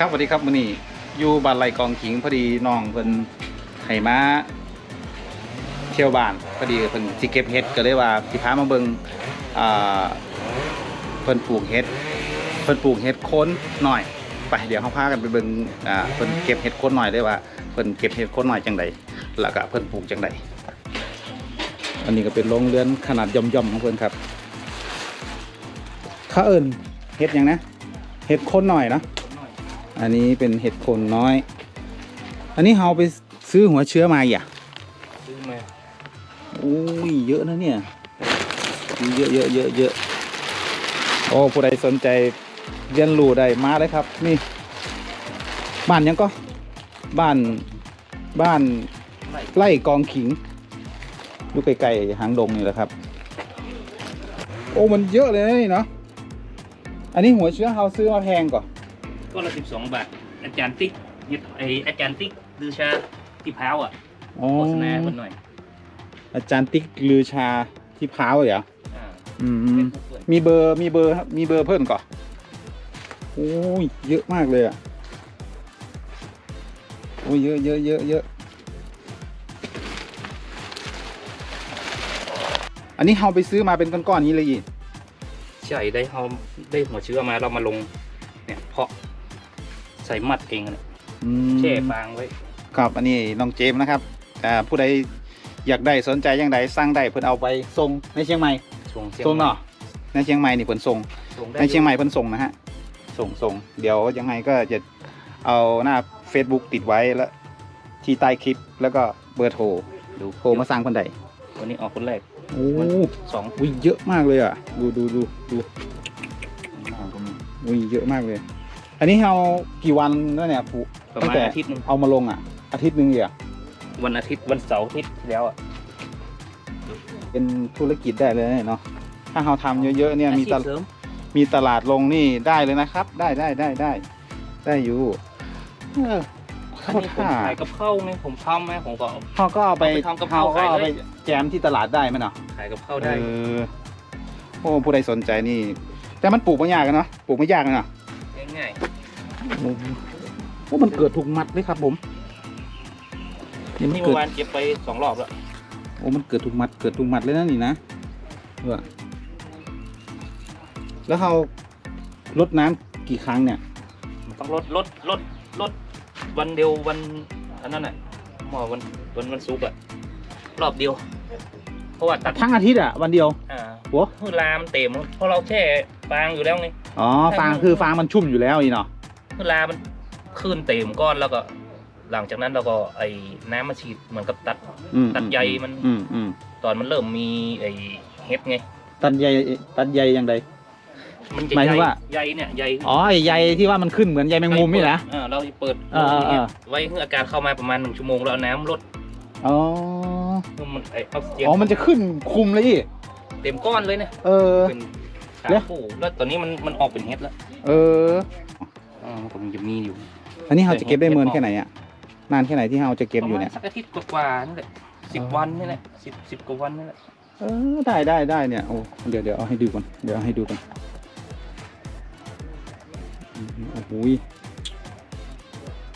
ครับสวัสดีครับมื้อนี้อยู่บ้านไร่กองขิงพอดีน้องเพิ่นให้มาเที่ยวบ้านพอดีเพิ่นสิเก็บเห็ดก็เลยว่าสิพามาเบิ่งอ่าเพิ่นปลูกเห็ดเพิ่นปลูกเห็ดโคนหน่อยไปเดี๋ยวเฮาพากันไปเบิ่งอ่าเพิ่นเก็บเห็ดโคนหน่อยได้ว่าเพิ่นเก็บเห็ดโคนหน่อยจังไดแล้วก็เพิ่นปลูกจังไดอันนี้ก็เป็นโรงเรือนขนาดย่อมๆของเพิ่นครับเขาเอิ้นเห็ดยังนะเห็ดโคนหน่อยเนาะ อันนี้เป็นเห็ดโคนน้อย อันนี้เราไปซื้อหัวเชื้อมาอย่าซื้อมาโอ้ยเยอะนะเนี่ยเยอะเยอะเยอะเยอะโอ้ผู้ใดสนใจเรียนรู้ได้มาเลยครับ นี่ บ้านยังก็บ้านบ้านไล่กองขิงอยู่ไกลๆหางดงนี่แหละครับ โอ้มันเยอะเลยนะนี่เนาะอันนี้หัวเชื้อเราซื้อมาแพงก่อน ก็ละสิบสองบาท อาจารย์ติ๊กเฮ็ดไออาจารย์ติ๊กดือชาที่พร้าวอะอ๋อโฆษณาคนหน่อยอาจารย์ติ๊กลือชาที่พร้าวเหรออ่าอืม เป็นผู้เปิดมีเบอร์มีเบอร์ครับมีเบอร์เพิ่มก่อนโอ้ยเยอะมากเลยอะโอ้ยเยอะเยอะเยอะเยอะอันนี้เราไปซื้อมาเป็นก้อนๆนี้เลยอีกใช่ได้เขาได้หัวเชื้อมาเรามาลงเนี่ยเพาะ ใส่มัดเองเนี่ยอืมแช่ฟางไว้ครับอันนี้น้องเจมส์นะครับอ่าผู้ใดอยากได้สนใจยังไงสั่งได้เพิ่นเอาไปส่งในเชียงใหม่ส่งเชียส่งเนาะในเชียงใหม่นี่เพิ่นส่ง ส่งได้ในเชียงใหม่เพิ่นส่งนะฮะ ส่งส่ง เดี๋ยวยังไงก็จะเอาหน้า Facebook ติดไว้แล้ว ที่ใต้คลิปแล้วก็เบอร์โทรดูโทรมาสั่งคนใดวันนี้ออกคนแรกโอ้สองวิเยอะมากเลยอะ ดูดูดูดูอ่าก็มีวิเยอะมากเลย อันนี้เรากี่วันแล้วเนี่ยผูประตั้มางณแต่อาทิตย์หนึงเอามาลงอะ อาทิตย์หนึงเลยอะวันอาทิตย์วันเสาร์อาทิตย์ที่แล้วอะเป็นธุรกิจได้เลยเนาะถ้าเราทำเยอะๆเนี่ยมีอาชีตพลเสริมมีตลาดลงนี่ได้เลยนะครับ ได้ได้ได้ได้ ได้อยู่เอออันเขานี้ผมท่าขายกับข้าวไงผมทำไหมผมก็เอาเขาก็เอาไปเอาไปทำกับข้าวเขาก็เอาขายไปได้แจมที่ตลาดได้ไหมเนาะขายกับข้าวได้เออโอ้ผู้ใดสนใจนี่ แต่มันปลูกไม่ยากกันเนาะปลูกไม่ยากเลยเนาะ ง่ายโอ้โอ้มันเกิดถูกมัดเลยครับผมนี่ๆมันนี่เกิเมื่ดอวานเก็บไปสองรอบแล้วโอ้มันเกิดถูกมัดเกิดถูกมัดเลยนะนี่นะเออแล้วเขาลดน้ำกี่ครั้งเนี่ย ต้องลดลดลดลดวันเดียววันอันนั้นน่ะหมอวันวันวันศุกร์อะรอบเดียว เพราะว่าตัดทั้งอาทิตย์อะวันเดียวอ่าโอ้คือลามนเต็มเพราะเราแช่ฟางอยู่แล้วไง อ๋อฟางคือฟางมันชุ่มอยู่แล้วนี่เนาะคือลามันขึ้นเต็มก้อนแล้วก็ หลังจากนั้นเราก็ไอ้น้ำมาฉีดเหมือนกับตัดอืมตัดใยมันอืมอืมตอนมันเริ่มมีไอ้เห็ดไง ตัดใยตัดใยยังไงมันจะหมายใยถึงว่าใยเนี่ยใยอ๋อไอ้ใยที่ว่ามันขึ้นเหมือนใยแมงมุมนี่นะอ่าเราเปิดอ่าอ่าอ่าไว้ให้อากาศเข้ามาประมาณหนึ่งชั่วโมงแล้วเอาน้ำลดอ๋อเพื่อมันไอ้ออกซิเจนอ๋อมันจะขึ้นคุมเลยอีเต็มก้อนเลยเนี่ยเออเป็นขาแล้วปูแล้วตอนนี้มันมันออกเป็นเห็ดแล้วเออ อ่ามันก็มันจะมีอยู่ อันนี้เราจะเก็บได้เมินแค่ไหนอะนานแค่ไหนที่เราจะเก็บอยู่เนี่ย ประมาณสักอาทิตย์กว่าๆนี่แหละสิบวันนี่แหละสิบสิบกว่าวันนี่แหละเออได้ได้ได้เนี่ยโอ้เดี๋ยวเดี๋ยวเอาให้ดูก่อนเดี๋ยวเอาให้ดูก่อนอืมโอ้โหย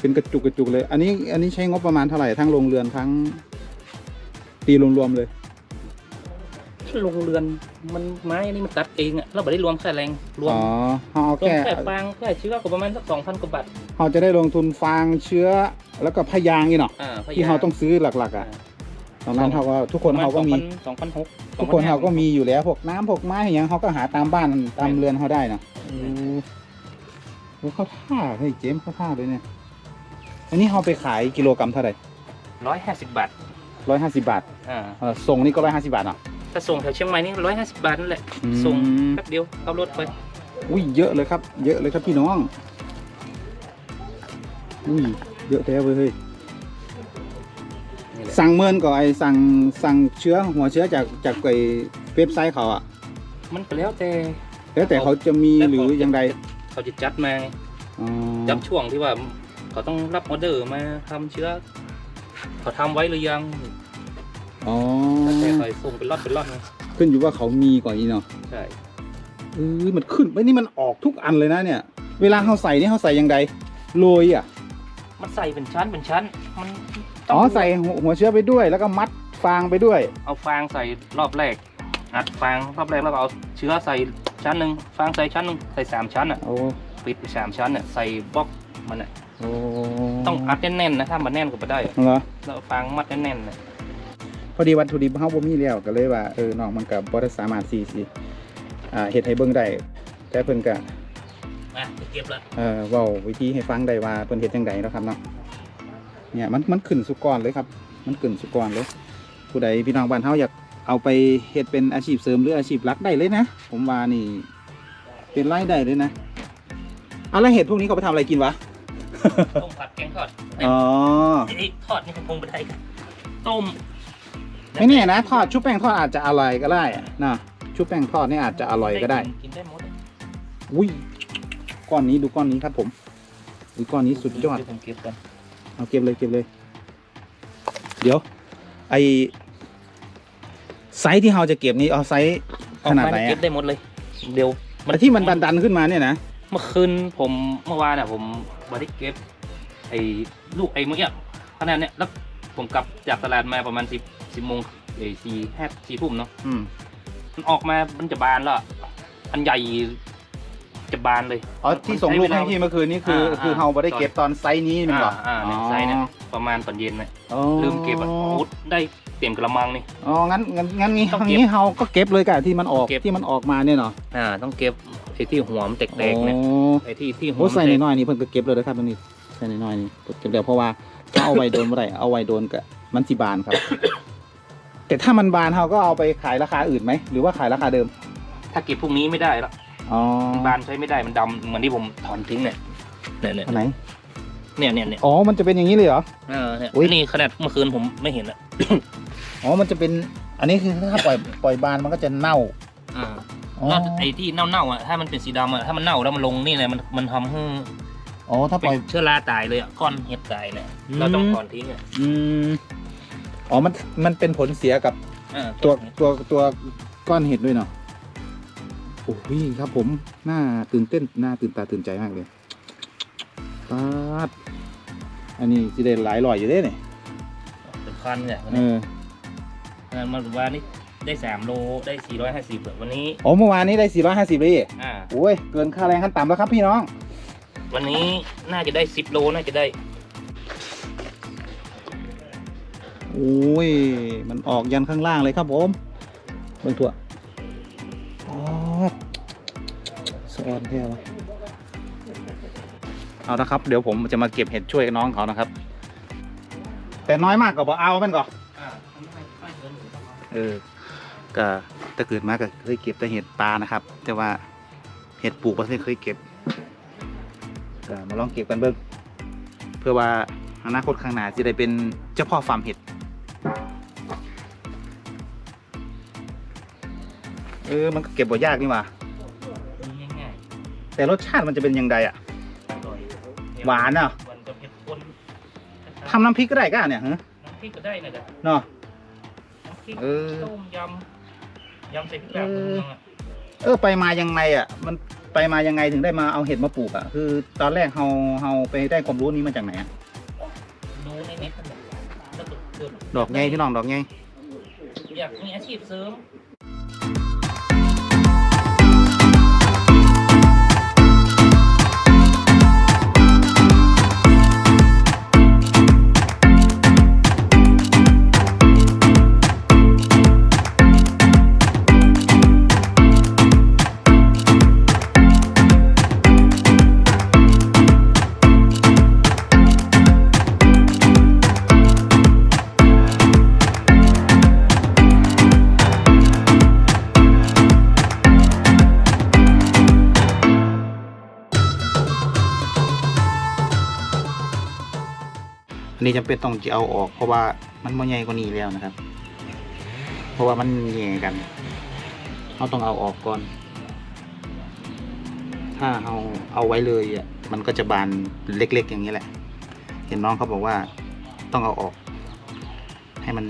เป็นกระจุกกระจุกเลย อันนี้อันนี้ใช้งบประมาณเท่าไหร่ทั้งโรงเรือนทั้งตีรวมๆเลย ลงเรือนมันไม้นี่มันตัดเองอะเราไม่ได้รวมค่าแรงรวมอ๋อเราเอารวมแค่แค่ฟางแค่เชื้อก็ประมาณสักสองพันกว่าบาทเราจะได้ลงทุนฟางเชื้อแล้วก็พยางนี่เนาะอ่าพยที่เราต้องซื้อหลักๆอะตอนนั้นเขาก็ทุกคนเขาก็มีสองพันหกทุกคนเขาก็มีอยู่แล้วพวกน้ำพวกไม้อย่างเงี้ยเขาก็หาตามบ้านตามเรือนเขาได้นะโอ้โหเข้าท่าเฮ้ยเจมส์เข้าท่าเลยเนี่ยอันนี้เขาไปขายกิโลกรัมเท่าไหร่ร้อยห้าสิบบาทร้อยห้าสิบบาทอ่าเออส่งนี่ก็ร้อยห้าสิบบาทเนาะ ถ้าส่งแถวเชียงใหม่นี่ร้อยห้าสิบบาทนั่นแหละ อืม ส่งแป๊บเดียวขับรถไปอุ้ยเยอะเลยครับ เยอะเลยครับพี่น้อง อุ้ยเยอะแท้เว้ยเฮ้ยนี่แหละสั่งเมินก่อนไอสั่งสั่งเชื้อหัวเชื้อจากจากไอเว็บไซต์เขาอะมันก็แล้วแต่ แล้วแต่เขาจะมีหรือยังไงเขาจะจัดมาไงอ๋อจับช่วงที่ว่าเขาต้องรับออเดอร์มาทำเชื้อ เขาทำไว้หรือยัง อ๋อ แล้วแต่เขาส่งเป็นล็อตเป็นล็อตไงขึ้นอยู่ว่าเขามีก่อนอีเนาะใช่เออมันขึ้นไอ้ยนี่มันออกทุกอันเลยนะเนี่ย เวลาเขาใส่นี่เขาใส่ยังไงโรยอะ มันใส่เป็นชั้นเป็นชั้น มันต้งอ๋อ ใส่หัวหัวเชื้อไปด้วย แล้วก็มัดฟางไปด้วย เอาฟางใส่รอบแรก อัดฟางรอบแรกแล้วก็เอาเชื้อใส่ชั้นหนึ่งฟางใส่ชั้นหนึ่งใส่สามชั้นอะโอ้ปิดไปสามชั้นอะใส่บล็อกมันอะโอ้ต้องอัดแน่นๆนะถ้ามันแน่นก็ไม่ได้อะเหรอแล้วเอาฟางมัดแน่นๆนะพ อดีวัตถุดิบเฮาบ่มีแล้วก็เลยว่าเออน้องมันก็บ่ได้สามารถสิสิอ่าเฮ็ดให้เบิ่งได้แต่เพิ่นก็มาเก็บละเอ่อเว้าวิธีให้ฟังได้ว่าเพิ่นเฮ็ดจังไดเนาะครับเนาะเนี่ยมันมันขึ้นสุกรเลยครับ มันขึ้นสุกรเลย ผู้ใดพี่น้องบ้านเฮาอยากเอาไปเฮ็ดเป็นอาชีพเสริมหรืออาชีพหลักได้เลยนะผมว่านี่เป็นรายได้เลยนะเอาแล้วเห็ดพวกนี้เขาไปทำอะไรกินวะต้มผัดแกงทอดอ๋อไอ้ทอดนี่คงไม่ได้กันต้ม ไม่แน่นะทอดชุบแป้งทอดอาจจะอร่อยก็ได้อะนะชุบแป้งทอดนี่อาจจะอร่อยก็ได้ กินได้หมดเลยอุ้ยก้อนนี้ดูก้อนนี้ครับผมอุ้ยก้อนนี้สุดยอดเวผมเก็บกันเอาเก็บเลยเก็บเลย เดี๋ยว ไอไซส์ที่เราจะเก็บนี้เอาไซส์ขนาดไหนเก็อะบได้หมดเลย เดี๋ยวแต่ที่มันดันๆขึ้นมาเนี่ยนะเมื่อคืนผมเมื่อวานอะผมบริเก็บไอ้ลูกไอ้เมื่อกี้ขนาดเนี้ยแล้วผมกลับจากตลาดมาประมาณสิบ สิบโมงไอ้สี่แค่สี่ทุ่มเนาะอืมมันออกมามันจะบานแล้วอะอันใหญ่จะบานเลย อ๋อที่ส่งรูปให้พี่เมื่อคืนนี้คืออ่าคือเราไม่ได้เก็บตอนไซส์นี้มันเหรออ่าอ่าเนี่ยไซส์เนี่ย ประมาณตอนเย็นนะอ๋อลืมเก็บอะอุดได้เต็มกระมังนี่ อ๋องั้นงั้นงั้นงี้ต้องเก็บงี้เราก็เก็บเลยกะที่มันออกเก็บ ที่มันออกมาเนี่ยเนาะอ่า ต้องเก็บไอ้ที่หัวมันแตกๆเนี่ยโอ้ไอ้ที่ที่หัวโหมันใส่แตกน้อยๆนี่เพิ่นก็เก็บเลยนะครับตรงนี้ใส่น้อยๆนี่เพิ่นเก็บแล้วเพราะว่าถ้าเอาไว้โดนเมื่อไหร่เอาไว้โดนกะมันสิบานครับ แต่ถ้ามันบานเราก็เอาไปขายราคาอื่นไหม หรือว่าขายราคาเดิม ถ้าเก็บพวกนี้ไม่ได้ละอ๋อบานใช้ไม่ได้มันดำเหมือนที่ผมถอนทิ้งเนี่ยเนี่ยเนี่ยอันไหน เนี่ยเนี่ยเนี่ยอ๋อ มันจะเป็นอย่างนี้เลยเหรอ เออเนี่ยอุ๊ย นี่ขนาดเมื่อคืนผมไม่เห็นอะอ๋อ มันจะเป็น อันนี้คือถ้าปล่อยปล่อยบานมันก็จะเน่าอ่า อ๋อแล้วไอ้ที่เน่าๆอะถ้ามันเป็นสีดำอะถ้ามันเน่าแล้วมันลงนี่เลยมันมันทำให้อ๋อถ้าปเป็ล่อย นเชื้อราตายเลยอะก้อนเห็ดตายเนี่ยอืมเราต้องถอนทิ้งอะอืม อ๋อมันมันเป็นผลเสียกับเออตัวตัวตัวก้อนเห็ดด้วยเนาะโอ้ยครับผมน่าตื่นเต้นน่าตื่นตาตื่นใจมากเลยปาดอันนี้สิได้หลายร้อยอยู่เด้เนี่ยเป็นคันเนี่ยเออเออมาวันนี้ได้สามโลได้สี่ร้อยห้าสิบวันนี้โอ้เมื่อวานนี้ได้ 450เลยอ่า โอ้ยเกินค่าแรงขั้นต่ำแล้วครับพี่น้อง วันนี้น่าจะได้สิบโลน่าจะได้ โอ้ย มันออกยันข้างล่างเลยครับผมเบิ่งถั่วอ๋อสะออนแท้วะเอาละครับ เดี๋ยวผมจะมาเก็บเห็ดช่วยน้องเขานะครับ แต่น้อยมากก็บอกเอาแม่นก่อนเออก็ถ้าเกิดมาก็เคยเก็บแต่เห็ดปลานะครับ แต่ว่าเห็ดปลูกไม่เคยเก็บก็มาลองเก็บกันเบิ่งเพื่อว่าอนาคตข้างหน้าจะได้เป็นเจ้าพ่อฟาร์มเห็ด เออมันก็เก็บบ่ยากนี่หว่าง่ายแต่รสชาติมันจะเป็นยังไงอะ ๆอร่อยหวานอะ หวานกับเผ็ดข้นทำน้ำพริกก็ได้ก็เนี่ยฮะน้ำพริกก็ได้นะจ๊ะเนาะ น้ำพริกเออต้มยำยำใส่พริกแบบเออ นึงอะเออไปมายังไงอะ มันไปมายังไงถึงได้มาเอาเห็ดมาปลูกอะคือตอนแรกเฮาเฮาไปได้ความรู้นี้มาจากไหนอะดูในเน็ตกันเนี่ยแล้วก็เกิดดอกไงพี่น้องดอกไงอยากมีอาชีพเสริม อันนี้จำเป็นต้องจะเอาออก เพราะว่ามันมันใหญ่กว่านี้แล้วนะครับ เพราะว่ามันแย่กันเราต้องเอาออกก่อน ถ้าเอาเอาไว้เลยอะมันก็จะบานเล็ก ๆ อย่างนี้แหละ เห็นน้องเขาบอกว่าต้องเอาออก ให้มัน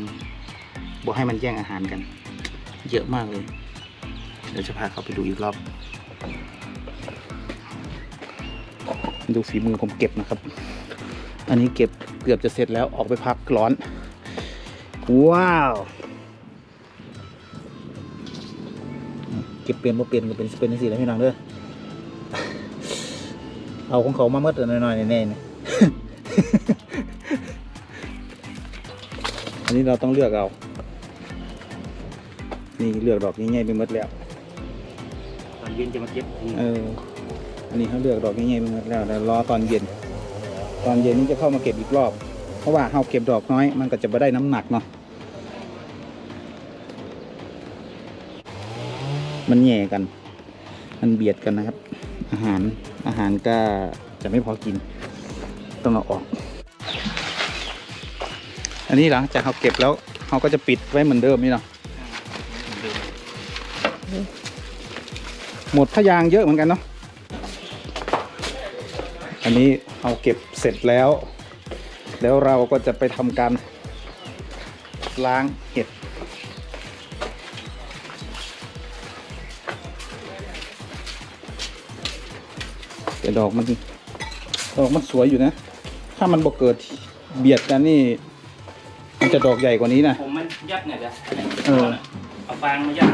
บอกให้มันแย่งอาหารกัน เยอะมากเลย เดี๋ยวจะพาเขาไปดูอีกรอบ ดูฝีมือผมเก็บนะครับ อันนี้เก็บ เกือบจะเสร็จแล้วออกไปพักร้อน ว้าวเก็บเป็นบ่เป็นก็เป็นเป็นสิแล้วพี่น้องเด้อเอาของเขามาเมื่อหน่อยๆแน่ๆเนี่ยอันนี้เราต้องเลือกเอา นี่เลือกดอกง่ายๆไปหมดแล้วตอนเย็นจะมาเก็บทีเอออันนี้เขาเลือกดอกง่ายๆไปหมดแล้วแล้วรอตอนเย็น ตอนเย็นนี่จะเข้ามาเก็บอีกรอบ เพราะว่าเราเก็บดอกน้อย มันก็จะไม่ได้น้ำหนักเนาะมันแย่กัน มันเบียดกันนะครับ อาหารอาหารก็จะไม่พอกิน ต้องเอาออก อันนี้หลังจากเราเก็บแล้วเราก็จะปิดไว้เหมือนเดิมนี่เนาะหมดพยางเยอะเหมือนกันเนาะ อันนี้เอาเก็บเสร็จแล้ว แล้วเราก็จะไปทำการล้างเห็ดแต่ดอกมันดอกมันสวยอยู่นะ ถ้ามันบ่เกิดเบียดกันนี่ มันจะดอกใหญ่กว่านี้นะผมมันยัดเนี่ยเดี๋ยวเออเอาฟางมายัด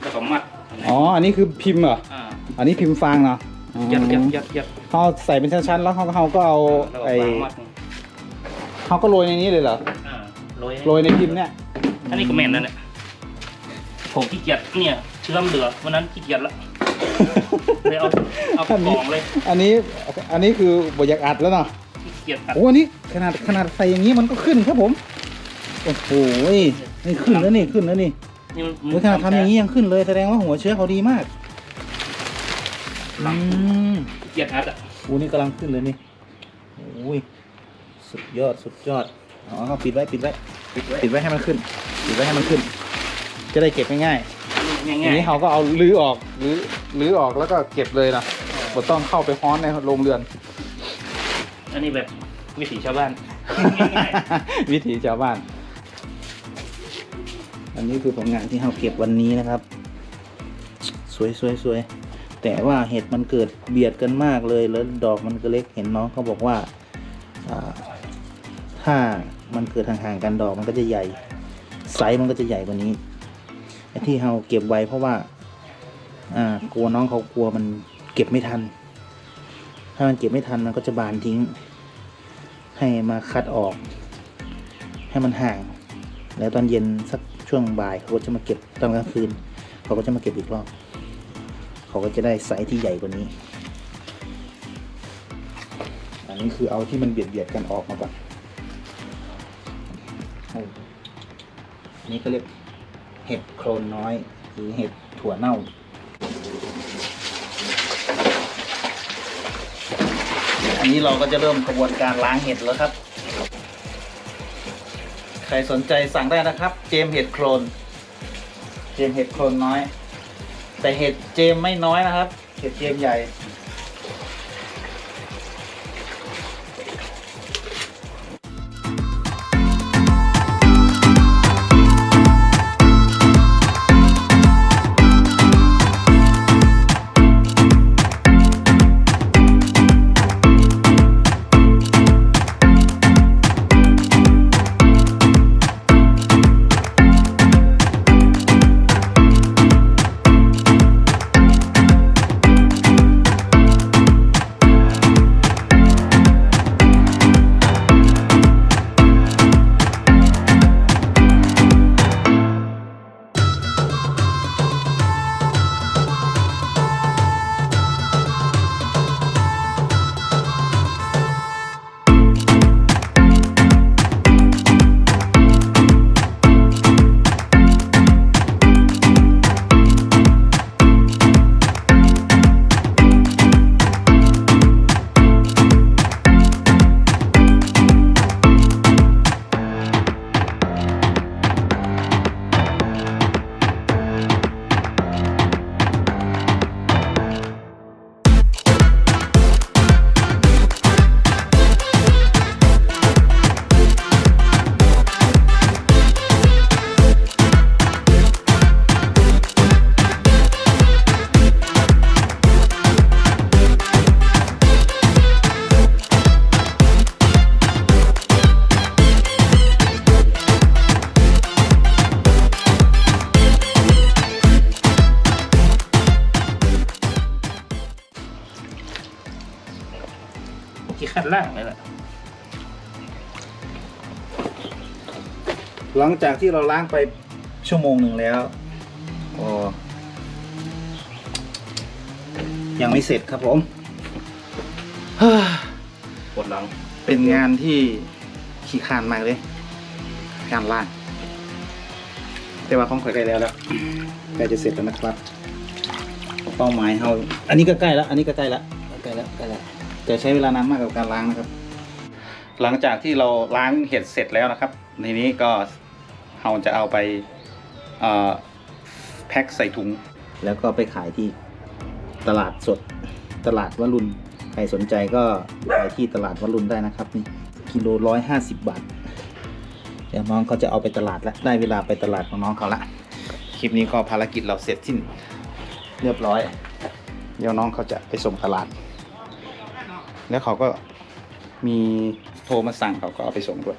แล้วก็มัด อ๋อ อันนี้คือพิมพ์เหรอ อ่า อันนี้พิมพ์ฟางเนาะอ๋อ ยัดยัดยัดยัดเขาใส่เป็นชั้นๆ แล้วเขาเขาก็เอาแล้วก็ไอ้ฟางมัดนี่เขาก็โรยในนี้เลยเหรออ่าโรยโรยในพิมพ์เนี่ยอันนี้ก็แม่นนั่นแหละผมขี้เกียจเนี่ย เชื่อมเหลือวันนั้นขี้เกียจละเลยเอาเอากล่องเลยอันนี้อันนี้คือบอยากอัดแล้วเนาะขี้เกียจอัด โอ้อันนี้ขนาดขนาดใส่อย่างนี้มันก็ขึ้นครับผมโอ้โหนี่ขึ้นแล้วนี่ขึ้นแล้วนี่นี่มันโอ้ยขนาดทำอย่างนี้ยังขึ้นเลยแสดงว่าหัวเชื้อเขาดีมาก อืมขี้เกียจอัดอะโอ้นี่กำลังขึ้นเลยนี่โอ้ยสุดยอดสุดยอดอ๋อเอาปิดไว้ปิดไว้ปิดไว้ปิดไว้ให้มันขึ้นปิดไว้ให้มันขึ้น จะได้เก็บง่ายๆง่ายทีนี้เขาก็เอาลื้อออกลื้อลื้อออกแล้วก็เก็บเลยนะบ่ต้องเข้าไปฮ้อนในโรงเรือน ๆอันนี้แบบวิถีชาวบ้านง่ายวิถีชาวบ้าน อันนี้คือผลงานที่เราเก็บวันนี้นะครับ สวยสวยสวย แต่ว่าเห็ดมันเกิดเบียดกันมากเลยแล้วดอกมันก็เล็กเห็นน้องเขาบอกว่าถ้ามันเกิดห่างๆกันดอกมันก็จะใหญ่ไซส์มันก็จะใหญ่กว่านี้ไอ้ที่เราเก็บไว้เพราะว่าอ่ากลัวน้องเขากลัวมันเก็บไม่ทัน ถ้ามันเก็บไม่ทันมันก็จะบานทิ้ง ให้มาคัดออก ให้มันห่าง แล้วตอนเย็นสักช่วงบ่ายเขาก็จะมาเก็บตอนกลางคืนเขาก็จะมาเก็บอีกรอบ เขาก็จะได้ไซส์ที่ใหญ่กว่านี้ อันนี้คือเอาที่มันเบียดเบียดกันออกมาก่อนโอ้อันนี้ก็เรียกเห็ดโครนน้อยหรือเห็ดถั่วเน่าอันนี้เราก็จะเริ่มกระบวนการล้างเห็ดแล้วครับ ใครสนใจสั่งได้นะครับ เจมเห็ดโครนเจมเห็ดโครนน้อย แต่เห็ดเจมไม่น้อยนะครับ เห็ดเจมใหญ่ ขี้ขัดล่างเลยแหละหลังจากที่เราล้างไปชั่วโมงหนึ่งแล้วโอ้ยังไม่เสร็จครับผมปวดหลัง เป็นงานที่ขี้คร้านมากเลย การล่าง แต่ว่าของข่อยใกล้แล้วแล้วใกล้จะเสร็จแล้วนะครับ เป้าหมายเราอันนี้ก็ใกล้แล้ว อันนี้ก็ใกล้แล้วใกล้แล้วใกล้แล้ว แต่ใช้เวลานานมากกับการล้างนะครับ หลังจากที่เราล้างเห็ดเสร็จแล้วนะครับในนี้ก็เราจะเอาไปแพ็คใส่ถุง แล้วก็ไปขายที่ตลาดสดตลาดวรุณใครสนใจก็ไปที่ตลาดวรุณได้นะครับนี่กิโลร้อยห้าสิบบาทเดี๋ยวน้องเขาจะเอาไปตลาดแล้วได้เวลาไปตลาดของน้องเขาละคลิปนี้ก็ภารกิจเราเสร็จสิ้นเรียบร้อย เดี๋ยวน้องเขาจะไปส่งตลาด แล้วเขาก็มีโทรมาสั่งเขาก็เอาไปส่งด้วย